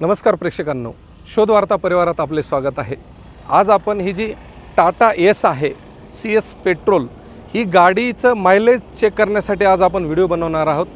नमस्कार प्रेक्षकांनो. शोधवार्ता परिवारात आपले स्वागत आहे. आज आपण ही जी टाटा एस आहे सी एस पेट्रोल ही गाडीचं मायलेज चेक करण्यासाठी आज आपण व्हिडिओ बनवणार आहोत.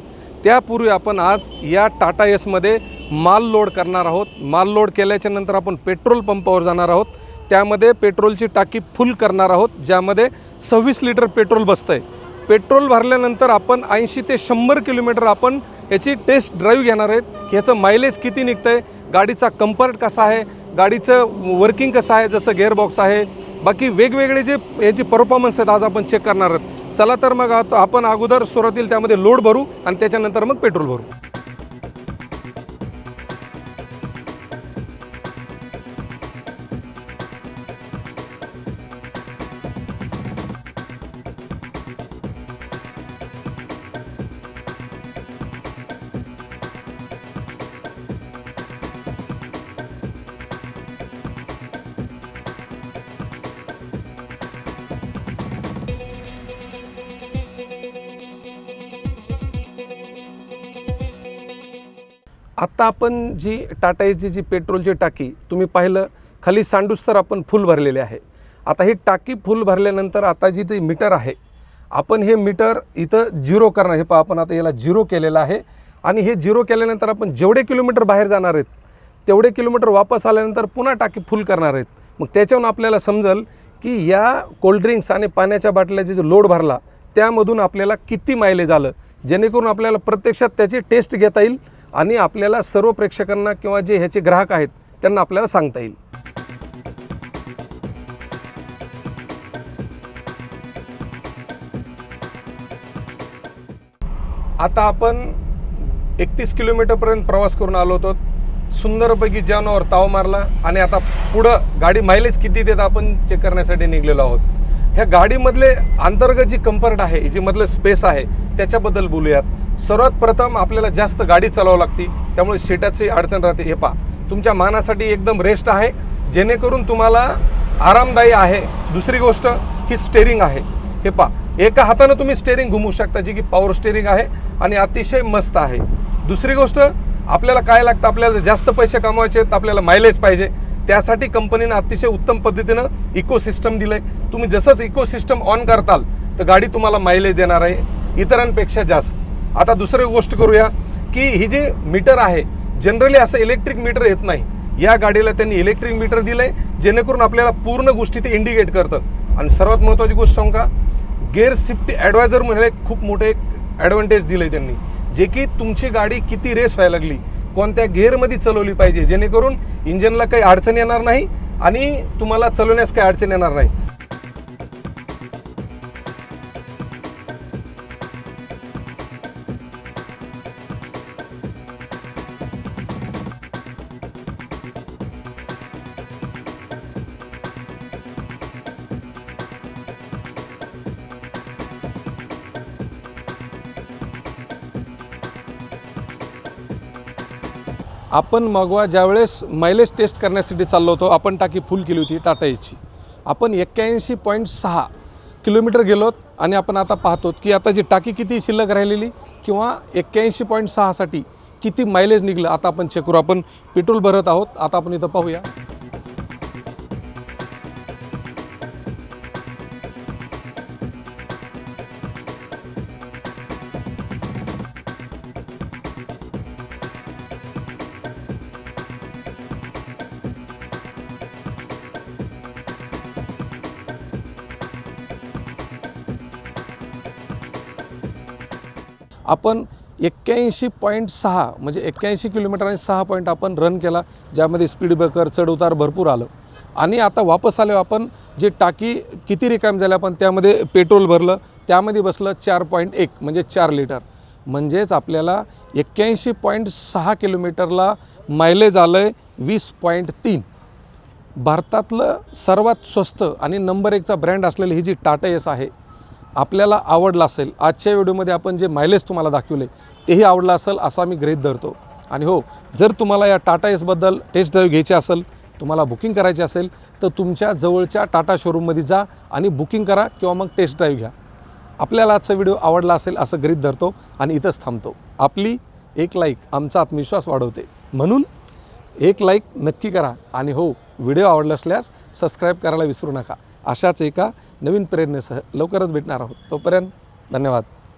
त्यापूर्वी आपण आज या टाटा एसमध्ये माल लोड करणार आहोत. माल लोड केल्याच्यानंतर आपण पेट्रोल पंपावर जाणार आहोत. त्यामध्ये पेट्रोलची टाकी फुल करणार आहोत ज्यामध्ये सव्वीस लिटर पेट्रोल बसतं आहे पेट्रोल भरल्यानंतर आपण ऐंशी ते शंभर किलोमीटर आपण याची टेस्ट ड्राईव्ह घेणार आहेत. ह्याचं मायलेज किती निघतं आहे गाडीचा कम्फर्ट कसा आहे? गाडीचं वर्किंग कसं आहे? जसं गेअरबॉक्स आहे. बाकी वेगवेगळे जे याची परफॉर्मन्स आहेत आज आपण चेक करणार आहोत. चला तर मग आता आपण अगोदर सुरुवातील त्यामध्ये लोड भरू आणि त्याच्यानंतर मग पेट्रोल भरू. आत्ता आपण जी टाटा एसची जी पेट्रोलची टाकी तुम्ही पाहिलं खाली सांडूस तर आपण फुल भरलेले आहे. आता ही टाकी फुल भरल्यानंतर आता जी ते मीटर आहे आपण हे मीटर इथं झिरो करणार. हे पहा आपण आता याला झिरो केलेलं आहे. आणि हे झिरो केल्यानंतर आपण जेवढे किलोमीटर बाहेर जाणार आहेत तेवढे किलोमीटर वापस आल्यानंतर पुन्हा टाकी फुल करणार आहेत. मग त्याच्यावरून आपल्याला समजेल की या कोल्ड्रिंक्स आणि पाण्याच्या बाटल्याचे जो लोड भरला त्यामधून आपल्याला किती मायलेज आलं जेणेकरून आपल्याला प्रत्यक्षात त्याची टेस्ट घेता येईल. आणि आपल्याला सर्व प्रेक्षकांना किंवा जे ह्याचे ग्राहक आहेत त्यांना आपल्याला सांगता येईल. आता आपण एकतीस किलोमीटरपर्यंत प्रवास करून आलो होतो. सुंदरपैकी जानवर ताव मारला आणि आता पुढं गाडी मायलेज किती देत आपण चेक करण्यासाठी निघलेलो आहोत. ह्या गाडीमधले अंतर्गत जी कम्फर्ट आहे जी मधलं स्पेस आहे त्याच्याबद्दल बोलूयात. सर्वात प्रथम आपल्याला जास्त गाडी चालावं लागते. त्यामुळे सीटाची अडचण राहते. हे पा तुमच्या मानासाठी एकदम रेस्ट आहे. जेणेकरून तुम्हाला आरामदायी आहे. दुसरी गोष्ट ही स्टेरिंग आहे. हे पा एका हातानं तुम्ही स्टेरिंग घुमू शकता जी की पॉवर स्टेरिंग आहे आणि अतिशय मस्त आहे. दुसरी गोष्ट आपल्याला काय लागतं? आपल्याला जास्त पैसे कमवायचे आहेत आपल्याला मायलेज पाहिजे. त्यासाठी कंपनीनं अतिशय उत्तम पद्धतीनं इकोसिस्टम दिलं आहे तुम्ही जसंच इकोसिस्टम ऑन करताल तर गाडी तुम्हाला मायलेज देणार आहे. इतरांपेक्षा जास्त. आता दुसरी गोष्ट करूया की ही जी मीटर आहे जनरली असं इलेक्ट्रिक मीटर येत नाही. या गाडीला त्यांनी इलेक्ट्रिक मीटर दिलं आहे जेणेकरून आपल्याला पूर्ण गोष्टी ते इंडिकेट करतं आणि सर्वात महत्त्वाची गोष्ट सांगू का? गेअर शिफ्ट ॲडवायझर म्हणजे खूप मोठे एक ॲडव्हान्टेज दिलं आहे त्यांनी. जे की तुमची गाडी किती रेस व्हायला लागली कोणत्या गेअरमध्ये चालवली पाहिजे? जेणेकरून इंजनला काही अडचण येणार नाही आणि तुम्हाला चालवण्यास काही अडचण येणार नाही. आपण मगवा ज्यावेळेस मायलेज टेस्ट करण्यासाठी चाललो होतो आपण टाकी फुल केली होती टाटा एची आपण एक्क्याऐंशी पॉईंट सहा किलोमीटर गेलोत आणि आपण आता पाहतो की आता जी टाकी किती शिल्लक राहिलेली किंवा एक्क्याऐंशी पॉईंट सहासाठी किती मायलेज निघलं आता आपण चेक करू. आपण पेट्रोल भरत आहोत आता आपण इथं पाहूया. आपण एक्क्याऐंशी पॉईंट सहा म्हणजे एक्क्याऐंशी किलोमीटर आणि सहा पॉईंट आपण रन केला ज्यामध्ये स्पीड ब्रेकर चढउतार भरपूर आलं. आणि आता वापस आलो आपण जे टाकी किती रिकाम झाले आपण त्यामध्ये पेट्रोल भरलं त्यामध्ये बसलं चार पॉईंट एक म्हणजे चार लिटर. म्हणजेच आपल्याला एक्क्याऐंशी पॉईंट सहा किलोमीटरला मायलेज आलं आहे वीस पॉईंट तीन. भारतातलं सर्वात स्वस्त आणि नंबर एकचा ब्रँड असलेली ही जी टाटा एस आहे आपल्याला आवडला असेल आजच्या व्हिडिओमध्ये आपण जे मायलेज तुम्हाला दाखवले तेही आवडलं असेल असा मी गृहीत धरतो. आणि हो जर तुम्हाला या टाटा एसबद्दल टेस्ट ड्राईव्ह घ्यायची असेल तुम्हाला बुकिंग करायची असेल तर तुमच्या जवळच्या टाटा शोरूममध्ये जा आणि बुकिंग करा किंवा मग टेस्ट ड्राईव्ह घ्या. आपल्याला आजचा व्हिडिओ आवडला असेल असं ग्रीत धरतो आणि इथंच थांबतो. आपली एक लाईक आमचा आत्मविश्वास वाढवते. म्हणून एक लाईक नक्की करा. आणि हो व्हिडिओ आवडला असल्यास सबस्क्राईब करायला विसरू नका. अशाच एका नवीन प्रेरणेसह लवकरच भेटणार आहोत. तोपर्यंत धन्यवाद.